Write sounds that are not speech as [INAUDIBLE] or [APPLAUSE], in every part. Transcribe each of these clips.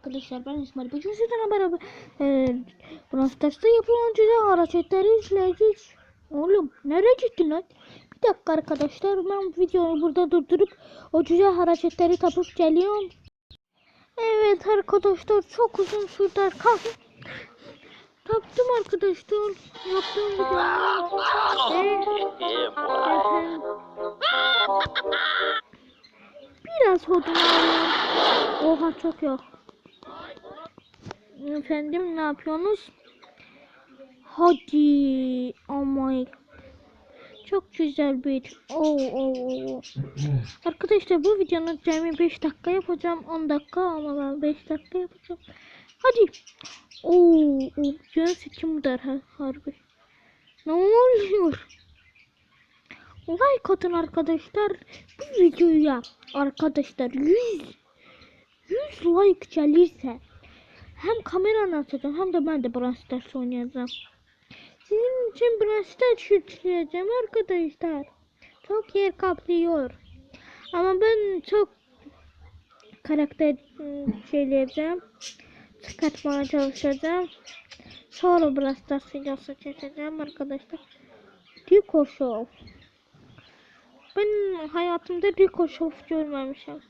arkadaşlar ben İsmail. Bugün sizlerle beraber e, Brawl Stars'ta yapılan güzel hareketleri izleyeceğiz. Oğlum nereye gittin lan? Bir dakika arkadaşlar ben videoyu burada durdurup o güzel hareketleri tapıp geliyorum. Evet arkadaşlar çok uzun sürdü arkadaşlar. Taptım arkadaşlar. Yaptığım videoyu. [LAUGHS] Efendim, biraz hodum Oha çok yok. Efendim ne yapıyorsunuz? Hadi. Oh my. Çok güzel bir. Oo, oo, oo. Arkadaşlar bu videonun cemi 5 dakika yapacağım. 10 dakika ama ben 5 dakika yapacağım. Hadi. Oo, oo. Can seçim der ha, harbi. Ne oluyor? Like atın arkadaşlar. Bu videoya arkadaşlar 100 100 like gelirse hem kameranı açacağım hem de ben de Brawl Stars oynayacağım. Sizin için Brawl Stars arkadaşlar. Çok yer kaplıyor. Ama ben çok karakter ıı, şeyleyeceğim. Çıkartmaya çalışacağım. Sonra Brawl Stars videosu çekeceğim arkadaşlar. Rico Show. Ben hayatımda Rico Show görmemişim.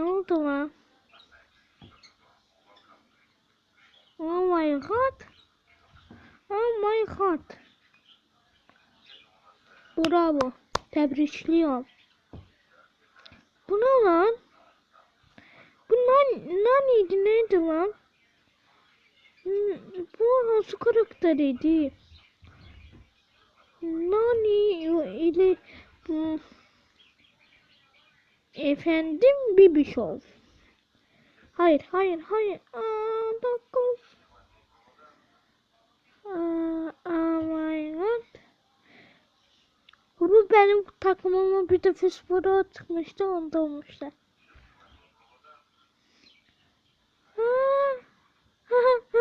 Ne oldu lan? Oh my god. Oh my god. Bravo. Tebrikliyorum. Bu ne lan? Bu nan, naniydi neydi lan? Hmm, Bu nasıl karakteriydi? Nani ile hmm, efendim Bibi Show. Hayır, hayır, hayır. Aa, dokuz. Aa, oh. Bu benim takımıma bir de fosforu çıkmıştı onda olmuşlar. Ha, ha, ha.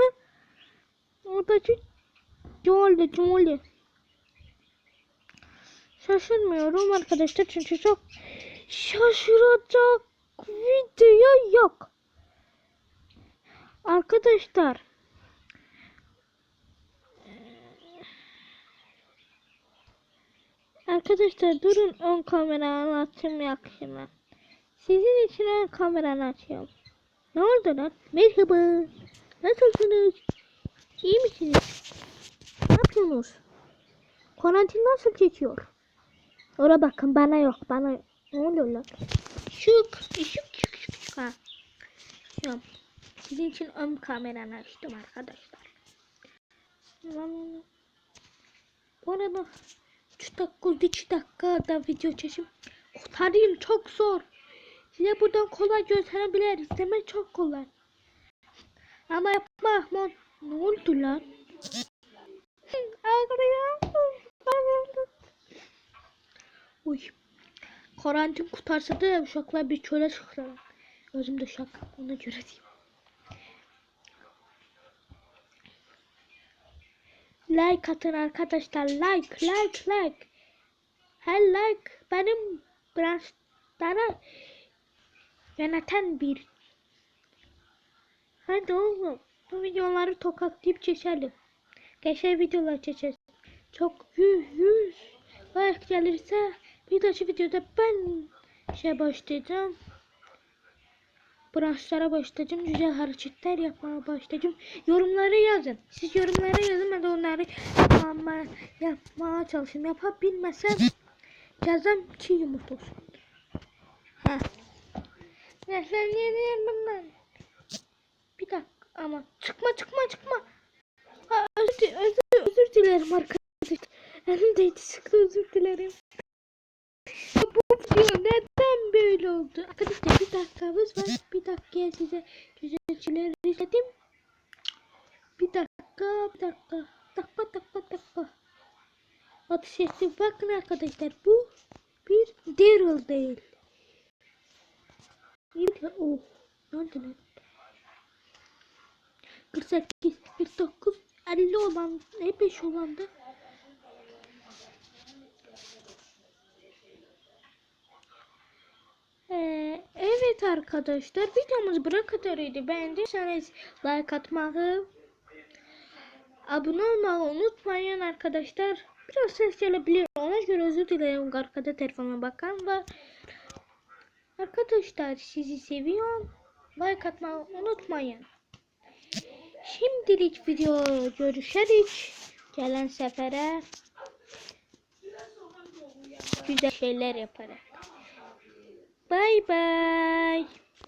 O da çok Jolly, jolly. Şaşırmıyorum arkadaşlar çünkü çok şaşıracak video yok. Arkadaşlar Arkadaşlar durun ön kameranı açayım yakışımı. Sizin için ön kameranı açıyorum. Ne oldu lan? Merhaba. Nasılsınız? İyi misiniz? Ne yapıyorsunuz? Karantin nasıl geçiyor? Ora bakın bana yok bana yok. Ne oluyor lan? Şık şık şık şık şık ha. Şu sizin için ön kameranı açtım arkadaşlar. Bu arada 3 dakika 2 dakikada video çekim kurtarayım çok zor. Size buradan kolay gösterebilir. İzlemek çok kolay. Ama yapma Ahmet. Ne oldu lan? Ağrıyor. Uy. Karantin kurtarsa da uşaklar bir çöle çıktılar. Özüm de uşak. Ona göre diyeyim. Like atın arkadaşlar. Like, like, like. Her like benim branşlara yöneten bir. Hadi oğlum. Bu videoları tokatlayıp çekelim. Geçen videolar çekeceğiz. Çok yüz yüz like gelirse bir dahaki videoda ben şey başlayacağım. Branşlara başlayacağım. Güzel hareketler yapmaya başlayacağım. Yorumlara yazın. Siz yorumlara yazın. Ben de onları yapmaya, yapmaya çalışayım. Yapabilmesem yazam çiğ yumurta olsun. Ha. Sen niye niye bundan? Bir dakika ama çıkma çıkma çıkma. Ha, özür, özür, özür dilerim arkadaşlar. Elimdeydi çıktı özür dilerim. Video neden böyle oldu? Arkadaşlar bir dakikamız var. Bir dakikaya size güzelciler izledim. Bir dakika, bir dakika. Dakika, dakika, dakika. Atış etti. Bakın arkadaşlar bu bir Daryl değil. Bir de o. Ne oldu lan? 48, 49, 50 olan, ne 5 olan da Ee, evet arkadaşlar videomuz buraya kadarıydı. Beğendiyseniz like atmayı, abone olmayı unutmayın arkadaşlar. Biraz ses gelebilir. Ona göre özür dilerim. Arkada telefona bakan var. Arkadaşlar sizi seviyorum. Like atmayı unutmayın. Şimdilik video görüşürüz. Gelen sefere güzel şeyler yaparak. Bye bye.